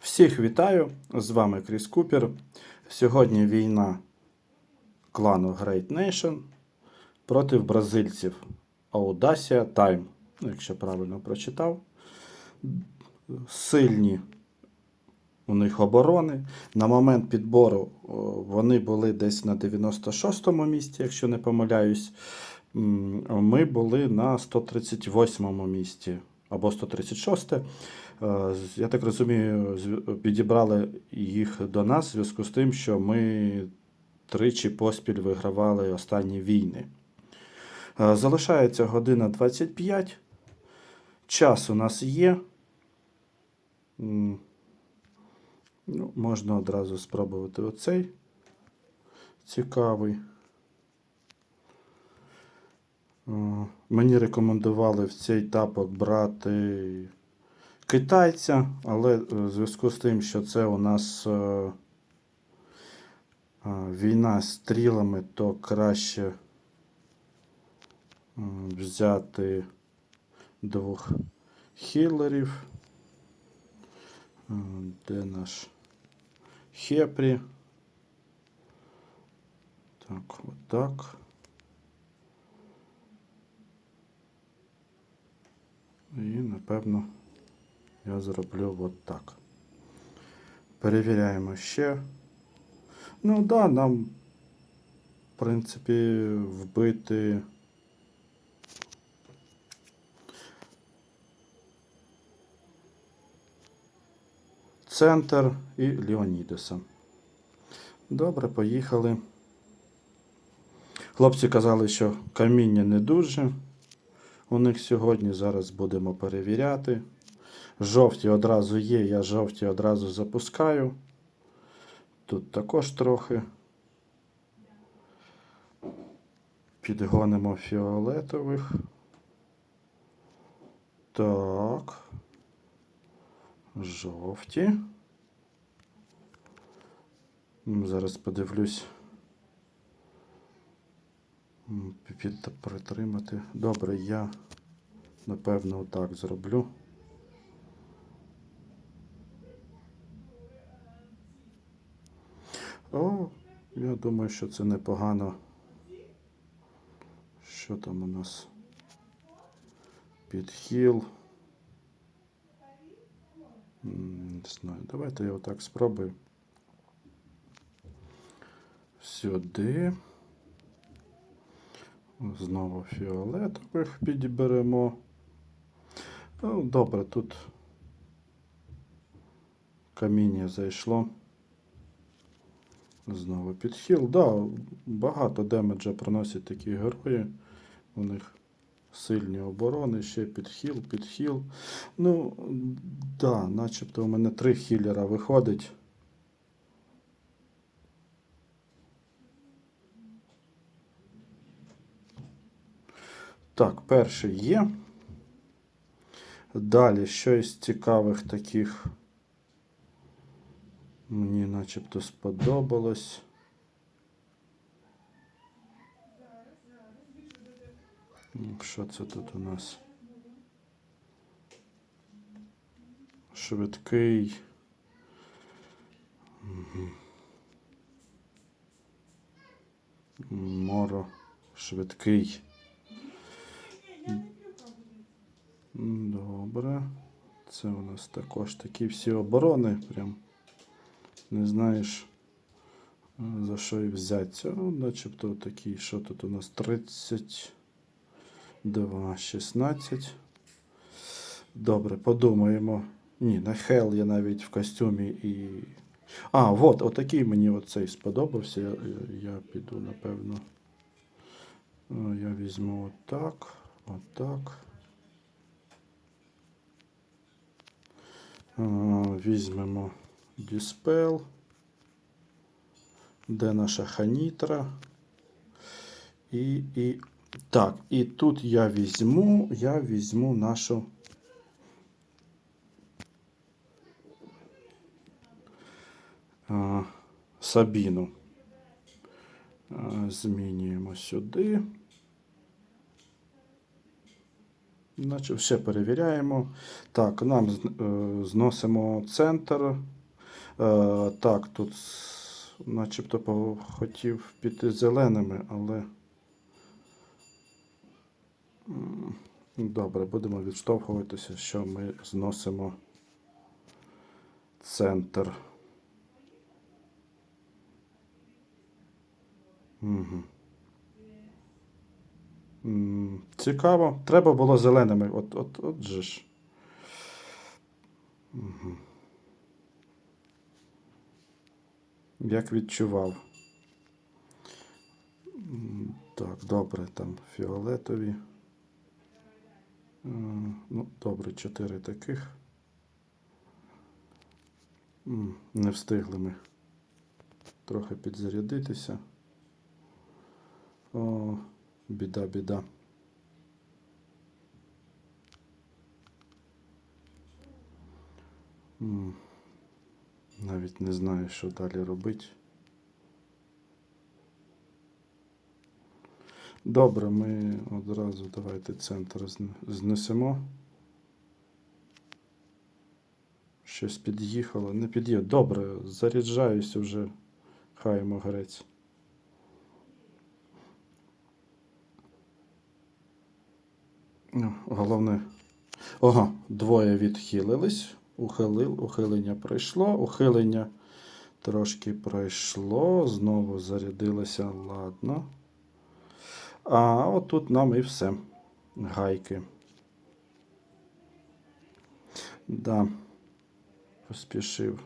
Всіх вітаю! З вами Кріс Купер. Сьогодні війна клану Great Nation проти бразильців Audacia Time, якщо правильно прочитав. Сильні у них оборони. На момент підбору вони були десь на 96-му місці, якщо не помиляюсь. Ми були на 138-му місці або 136. Е, Я так розумію, підібрали їх до нас в зв'язку з тим, що ми тричі поспіль вигравали останні війни. Е, Залишається година 25. Час у нас є. Ну, можна одразу спробувати оцей цікавий. Е, Мені рекомендували в цей тапок брати китайця, але е, в зв'язку з тим, що це у нас е, е, війна з стрілами, то краще взяти двох хілерів. Де наш Хепрі? Так, отак. І, напевно, я зроблю от так. Перевіряємо ще. Ну да, нам, в принципі, вбити. Центр і Леонідеса. Добре, поїхали. Хлопці казали, що каміння не дуже. У них сьогодні зараз будемо перевіряти. Жовті одразу є, я жовті одразу запускаю. Тут також трохи. Підгонимо фіолетових. Так. Жовті. Зараз подивлюсь. Притримати. Добре, я напевно отак зроблю. О, я думаю, що це непогано. Що там у нас? Підхіл. М, Не знаю. Давайте я отак спробую. Сюди. Знову фіолетових підберемо. Ну, добре, тут каміння зайшло. Знову підхил. Да, багато демеджа приносять такі герої. У них сильні оборони, ще підхил, підхил. Ну, да, начебто у мене три хілера виходить. Так, перший є. Далі щось цікавих таких мені начебто сподобалось. Що це тут у нас? Швидкий. Моро швидкий. Добре. Це у нас також такі всі оборони. Прям не знаєш е, за що і взятися. Начебто такий, що тут у нас 32, 16. Добре, подумаємо. Ні, на Хел я навіть в костюмі і. А, от, отакий мені оцей сподобався. Я, я, я піду, напевно. Е, Я візьму отак, отак. Е, Візьмемо Dispel. Де наша ханітра? І, і. Так, і тут я візьму, я візьму нашу. Сабіну. Змінюємо сюди. Значить, ще перевіряємо. Так, нам е, зносимо центр. Е, так, тут начебто хотів піти зеленими, але. Добре, будемо відштовхуватися, що ми зносимо центр. Угу. Цікаво. Треба було зеленими. От, от, от же ж. Угу. Як відчував. Так, добре, там фіолетові. Ну, добре, чотири таких. Не встигли ми трохи підзарядитися. О, біда, біда. М, Навіть не знаю, що далі робити. Добре, ми одразу давайте центр знесемо. Щось під'їхало. Не під'їхало. Добре, заряджаюся вже. Хай грець. Ну, головне. Ага, двоє відхилились. Ухилил, ухилення пройшло. Ухилення трошки пройшло. Знову зарядилося. Ладно. А отут нам і все. Гайки. Да. Поспішив.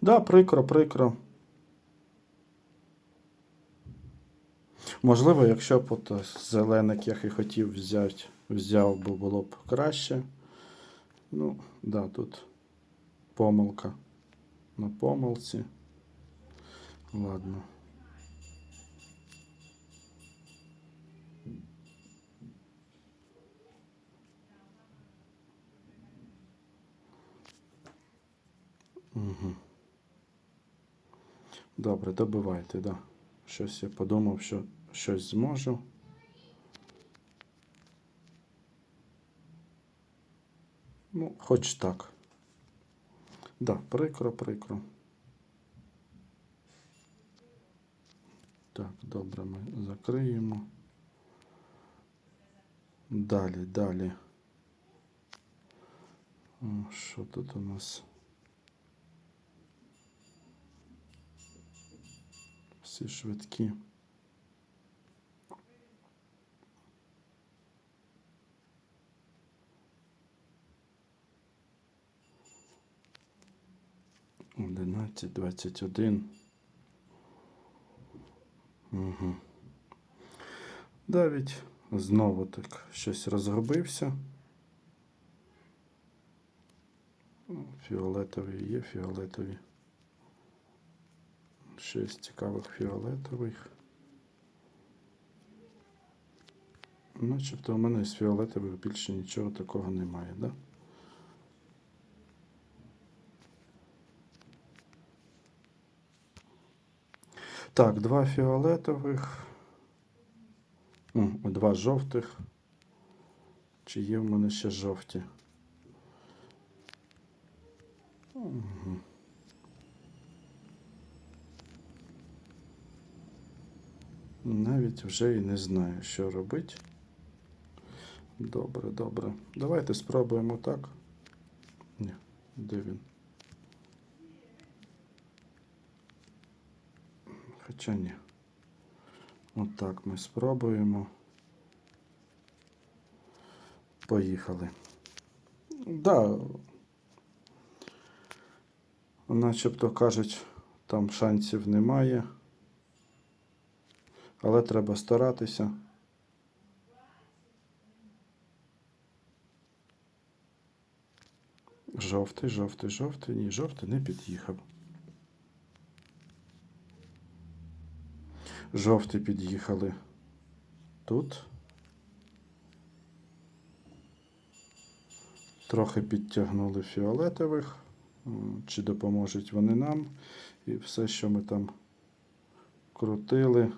Да, прикро, прикро. Можливо, якщо б от зеленик, як і хотів взяти, взяв, би було б краще. Ну, да, тут помилка на помилці. Ладно. Угу. Добре, добивайте, да. Щось я подумав, що щось зможу. Ну, хоч так. Да, прикро, прикро. Так, добре, ми закриємо. Далі, далі. Що тут у нас? Всі швидкі. Одинадцять, двадцять один. Угу. Навіть знову так щось розробився. Ну, Фіолетові є фіолетові. Шість цікавих фіолетових. Начебто у мене з фіолетових більше нічого такого немає, да? Так, два фіолетових. Два жовтих. Чи є в мене ще жовті? Мгм. Навіть вже і не знаю, що робити. Добре, добре. Давайте спробуємо так. Ні, де він? Хоча ні. Отак ми спробуємо. Поїхали. Да. Начебто кажуть, там шансів немає. Але треба старатися. Жовтий, жовтий, жовтий. Ні, жовтий не під'їхав. Жовті під'їхали тут. Трохи підтягнули фіолетових. Чи допоможуть вони нам? І все, що ми там крутили,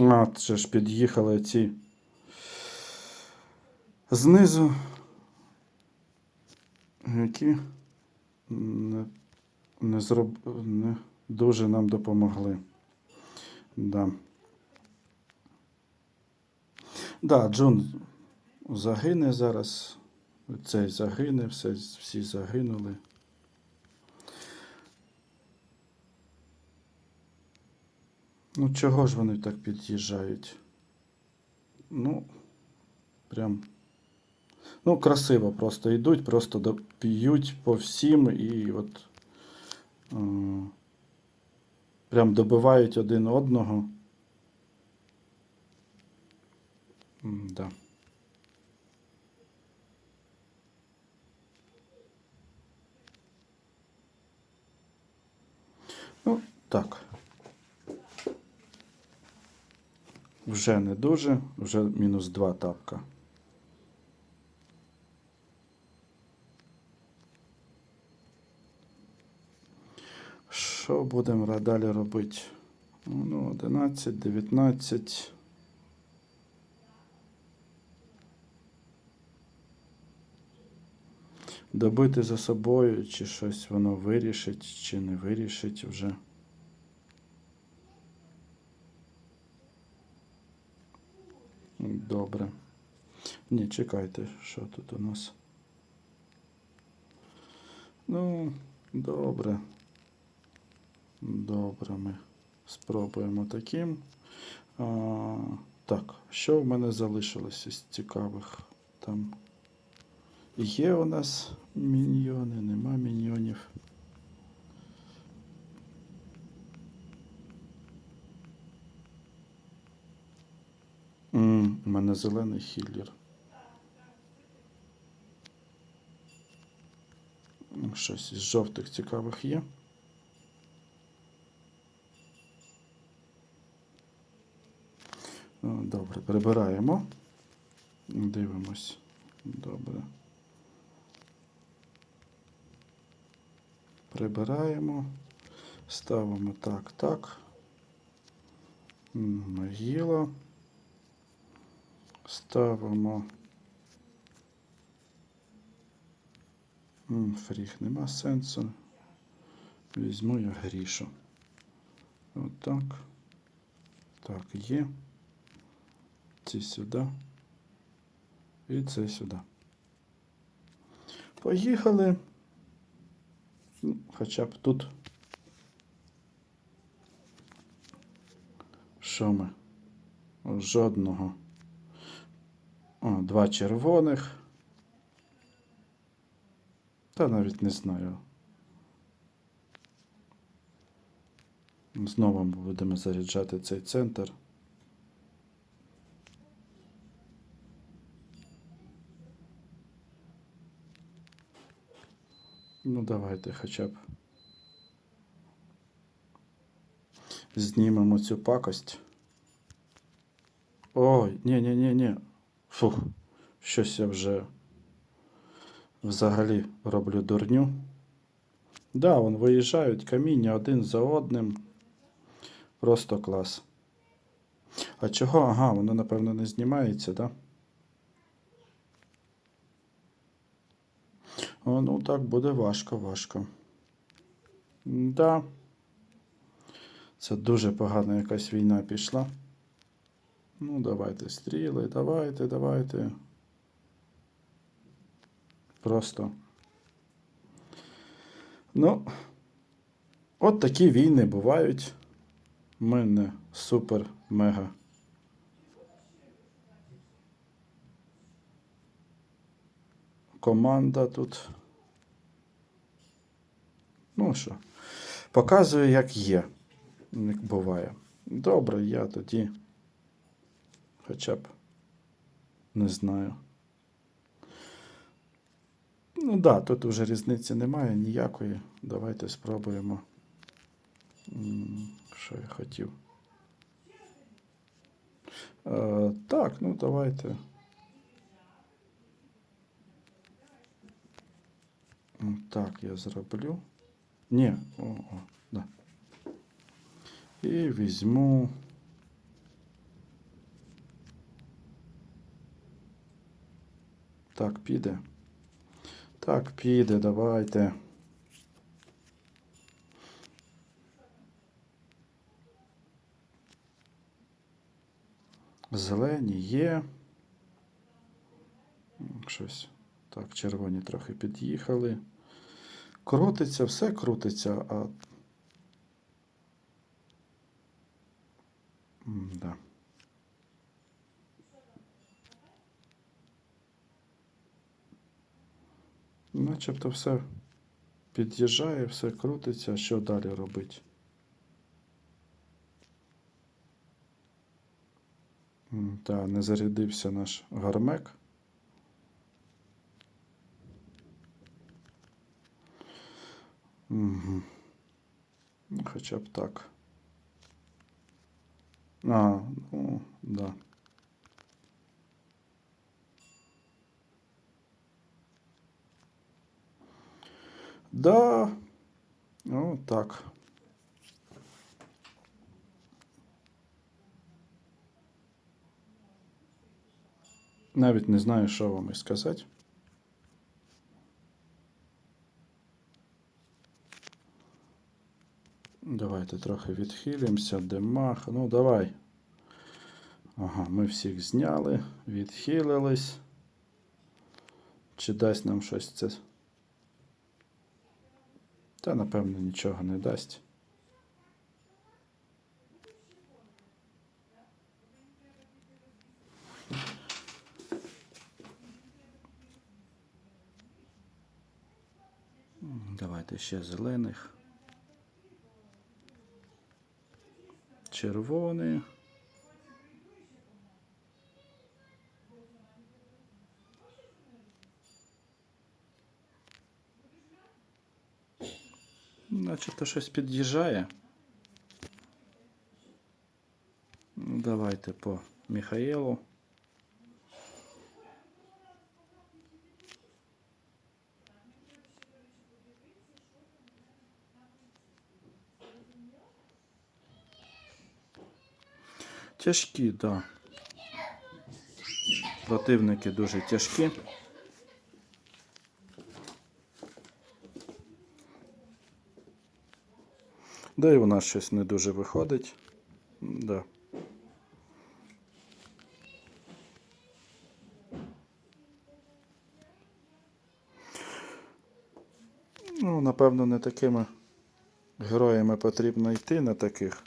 А, це ж під'їхали ці. Знизу. Які не, не, зроб... не дуже нам допомогли. Да. Да, Джун загине зараз. Цей загине, все, всі загинули. Ну, чого ж вони так під'їжджають? Ну, прям. Ну, красиво просто йдуть, просто до- п'ють по всім і от. Е, прям добивають один одного. М, Да. Ну, так. Вже не дуже, вже мінус два тапка. Що будемо далі робити? Ну, 11, 19. Добити за собою, чи щось воно вирішить, чи не вирішить вже. Добре. Ні, чекайте, що тут у нас. Ну, добре. Добре, ми спробуємо таким. А, так, що в мене залишилось із цікавих там? Є у нас міньйони, нема міньйонів. У мене зелений хіллер. Щось із жовтих цікавих є. Добре, прибираємо. Дивимось. Добре. Прибираємо. Ставимо так, так. Могила. Ставимо. М, Фріг нема сенсу. Візьму я грішу. Отак. Так, є. Ці сюди. І це сюди. Поїхали. Ну, Хоча б тут. Що ми? Жодного. О, два червоних. Та навіть не знаю. Знову будемо заряджати цей центр. Ну, давайте хоча б знімемо цю пакость. Ой, ні-ні-ні-ні. Фух, щось я вже взагалі роблю дурню. Да, вон виїжджають каміння один за одним. Просто клас. А чого? Ага, воно, напевно, не знімається, да? О, ну так буде важко, важко. Да. Це дуже погана якась війна пішла. Ну, давайте стріли, давайте, давайте. Просто. Ну, от такі війни бувають. Ми не супер-мега. Команда тут. Ну що, показую, як є, як буває. Добре, я тоді хоча б не знаю. Ну так, да, тут вже різниці немає ніякої. Давайте спробуємо. Що я хотів? Е, так, ну давайте. М, Так, я зроблю. Ні, о, о, да. І візьму. Так, піде. Так, піде, давайте. Зелені є. Щось. Так, червоні трохи під'їхали. Крутиться, все крутиться, а. Да. Начебто все під'їжджає, все крутиться. Що далі робити? М, Та, не зарядився наш гармек. Угу. Хоча б так. А, ну, да. Да. Ну, так. Навіть не знаю, що вам і сказати. Давайте трохи відхилимося. Демах. Ну, давай. Ага, ми всіх зняли, відхилились. Чи дасть нам щось це? Та, напевно, нічого не дасть. Давайте ще зелених. Червоний. Начебто щось під'їжджає. Давайте по Михаїлу. Тяжкі, так. Да. Противники дуже тяжкі. Да і нас щось не дуже виходить. Да. Ну, напевно, не такими героями потрібно йти на таких.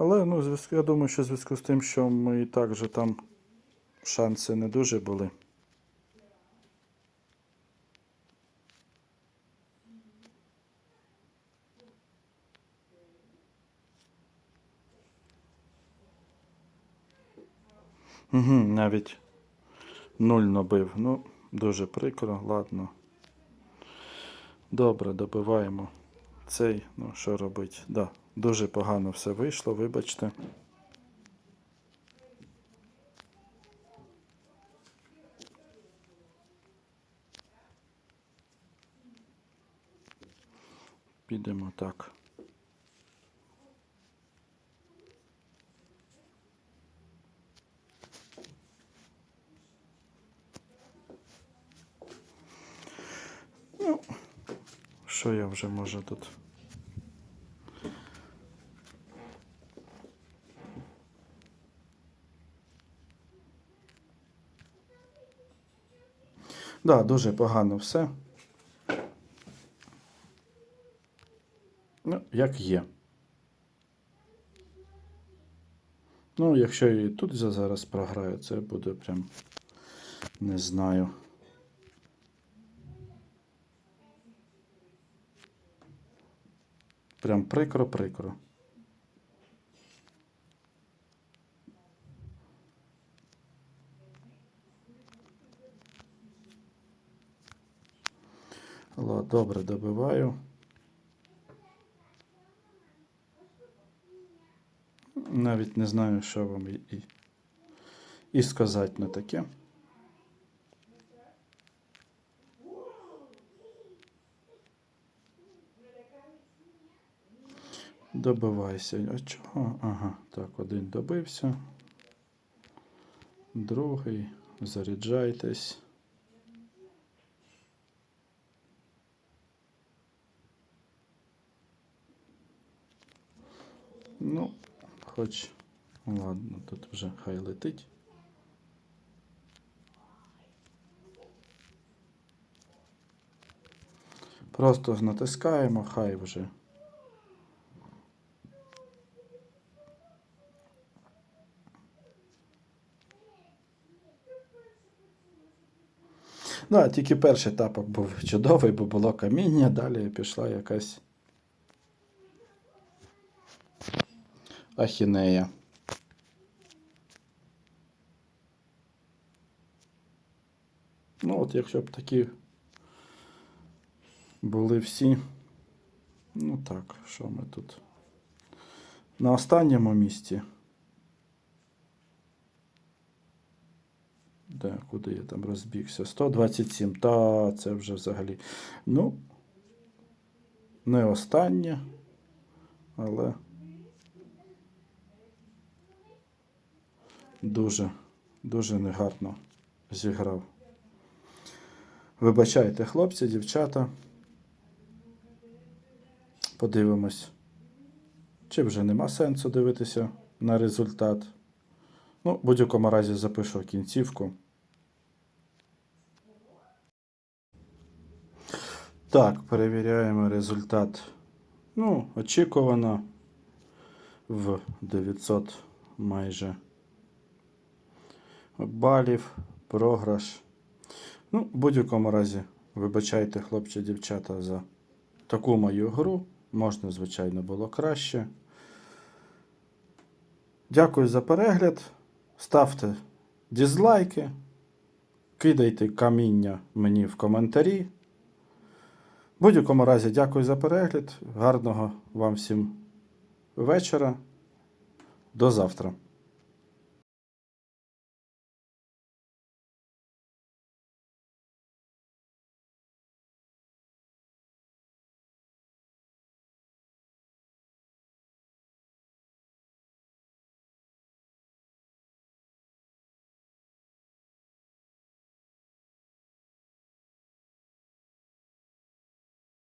Але ну, зв'язку- я думаю, що в зв'язку з тим, що ми і так же там шанси не дуже були. Угу, навіть нуль набив. Ну, дуже прикро, ладно. Добре, добиваємо цей. Ну, що робити? Да, дуже погано все вийшло, вибачте. Підемо так. Що я вже можу тут? Да, дуже погано все. Ну, як є. Ну, якщо і тут за зараз програю, це буде прям не знаю. Прям прикро-прикро. Добре, добиваю. Навіть не знаю, що вам і, і сказати на таке. Добивайся. А чого? Ага, так, один добився. Другий. Заряджайтесь. Ну, хоч. Ладно, тут вже хай летить. Просто натискаємо, хай вже. Ну, а тільки перший тапок був чудовий, бо було каміння, далі пішла якась ахінея. Ну, от якщо б такі були всі. Ну так, що ми тут? На останньому місці. Де, куди я там розбігся? 127. Та, це вже взагалі. Ну, не останнє, але дуже, дуже негарно зіграв. Вибачайте, хлопці, дівчата. Подивимось. Чи вже нема сенсу дивитися на результат. Ну, в будь-якому разі запишу кінцівку. Так, перевіряємо результат. Ну, очікувано в 900 майже балів, програш. Ну, в будь-якому разі, вибачайте, хлопці, дівчата, за таку мою гру. Можна, звичайно, було краще. Дякую за перегляд. Ставте дізлайки, кидайте каміння мені в коментарі. В будь-якому разі, дякую за перегляд. Гарного вам всім вечора. До завтра.